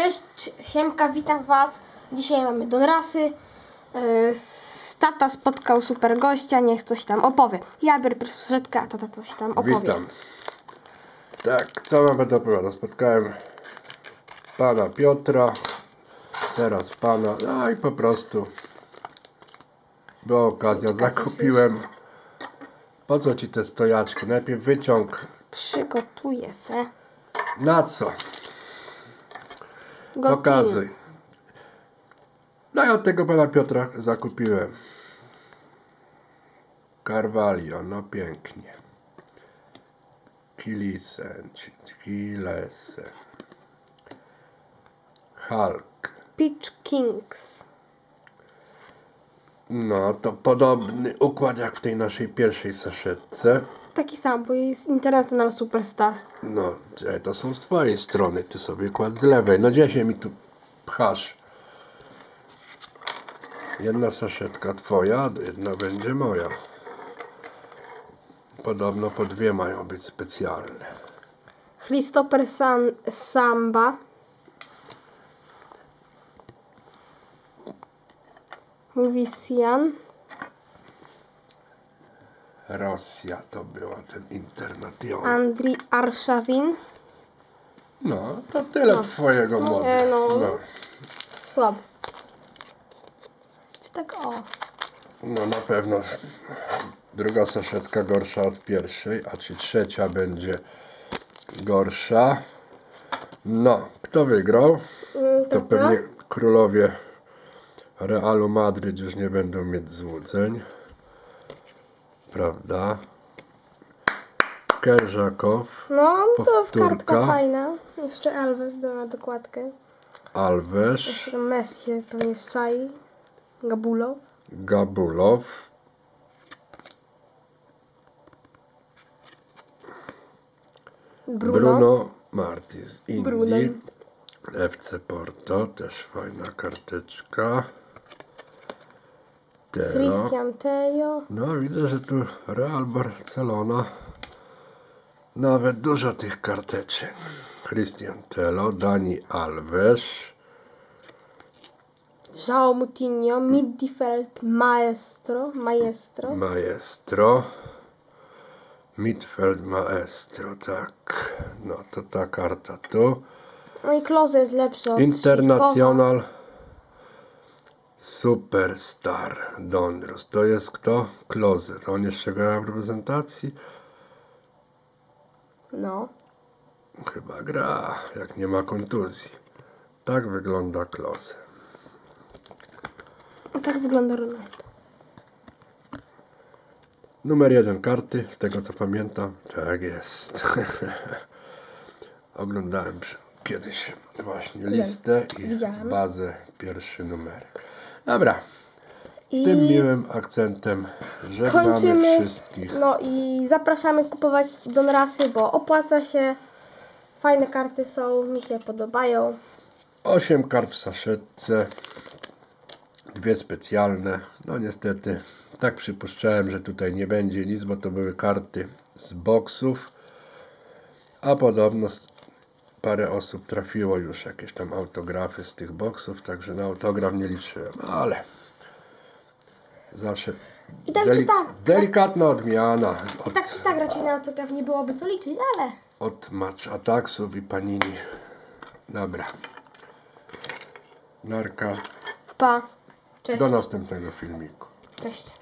Cześć, Siemka, witam Was. Dzisiaj mamy Donrasy. Yy, s- Tata spotkał super gościa, niech coś tam opowie. Ja biorę bezpośredkę, a tata coś tam opowie. Witam. Tak, co wam będę opowiadał? Spotkałem pana Piotra, teraz pana, no i po prostu była okazja, zakupiłem. Po co ci te stojaczki? Najpierw wyciąg. Przygotuję se. Na co? Pokazuj. No i od tego pana Piotra zakupiłem. Carvalho, no pięknie. Kilisen, Kilesen. Hulk. Peach Kings. No, to podobny układ jak w tej naszej pierwszej saszetce. Taki sam, bo jest International Superstar. No, e, to są z twojej strony, ty sobie kładł z lewej. No gdzie się mi tu pchasz? Jedna saszetka twoja, jedna będzie moja. Podobno po dwie mają być specjalne. Christopher San Samba. Vician. Rosja to była ten internation. Andri Arszawin. No, to tyle twojego modu. nie, no. No. Słabo. Czy tak o. no na pewno druga saszetka gorsza od pierwszej, a czy trzecia będzie gorsza. No, kto wygrał? Mm, To pewnie królowie Realu Madryt już nie będą mieć złudzeń. Prawda? Kerżakow, No, to w powtórka. kartka fajna. Jeszcze Alves do, na dokładkę. Alves, Jeszcze Messi się pewnie szczai. Gabulo. Gabulow, Bruno. Bruno Marti z Bruno. FC Porto, też fajna karteczka. Tero. Christian Tejo. No widzę, że tu Real Barcelona. Nawet dużo tych karteczek. Christian Telo, Dani Alves, João Moutinho. Midfield Maestro. Maestro. Maestro. Midfield Maestro, tak. No to ta karta tu. No i Klose jest lepszy od International Superstar Donrus. To jest kto? Klose. To on jeszcze gra w reprezentacji? No. Chyba gra, jak nie ma kontuzji. Tak wygląda Klose. A tak wygląda Ronaldo. Numer jeden karty, z tego co pamiętam. Tak jest. Oglądałem kiedyś właśnie listę i widziałem. bazę, pierwszy numerek. Dobra, I tym miłym akcentem żegnamy kończymy. wszystkich. No i zapraszamy kupować Donrasy, bo opłaca się. Fajne karty są, mi się podobają. 8 kart w saszetce, dwie specjalne. No niestety, tak przypuszczałem, że tutaj nie będzie nic, bo to były karty z boksów. A podobno parę osób trafiło już jakieś tam autografy z tych boksów, także na autograf nie liczyłem, ale zawsze I tak czy tak. delikatna odmiana od, Tak czy tak raczej na autograf nie byłoby co liczyć, ale od Match Attacksów i Panini. Dobra. Narka. pa. Cześć. Do następnego filmiku. Cześć.